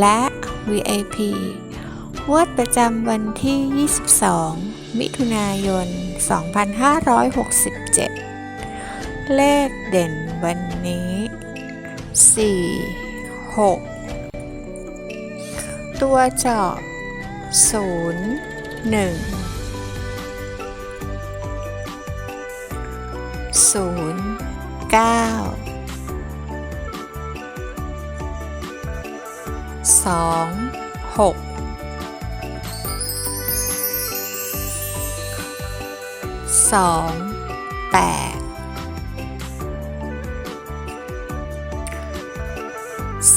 และ VIP งวดประจำวันที่ 22 มิถุนายน 2567 เลขเด่นวันนี้ 4 6 ตัวเจาะ 0 1 0 9 สองหกสองแปด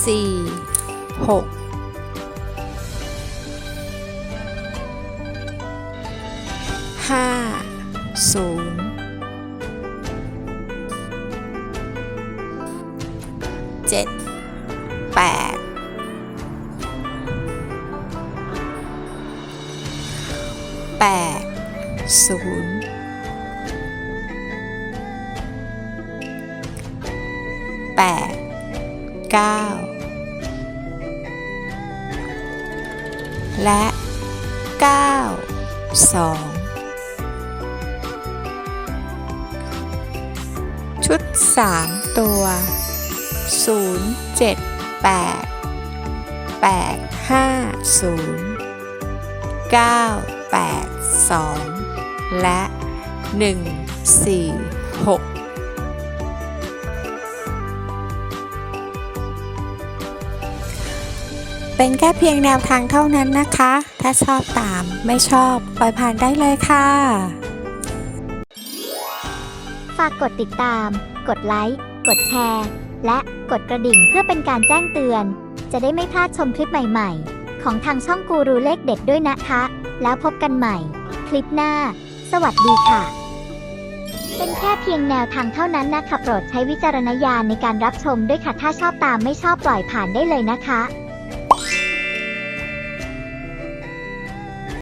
สี่หกห้าศูนย์เจ็ด 8 0 8 9 และเก้าสองชุดสามตัวศูนย์เจ็ดแปดแปดห้าศูนย์เก้า 8 2 และ 1 4 6 เป็นแค่เพียงแนวทางเท่านั้นนะคะ ถ้าชอบตามไม่ชอบ ปล่อยผ่านได้เลยค่ะ ฝากกดติดตาม กดไลค์ กดแชร์ และกดกระดิ่งเพื่อเป็นการแจ้งเตือน จะได้ไม่พลาดชมคลิปใหม่ ๆ ของทางช่องกูรูเลขเด็ดด้วยนะคะ แล้วพบกันใหม่ คลิปหน้า สวัสดีค่ะ เป็นแค่เพียงแนวทางเท่านั้นนะคะโปรดใช้วิจารณญาณในการรับชมด้วยค่ะ ถ้าชอบตามไม่ชอบปล่อยผ่านได้เลยนะคะ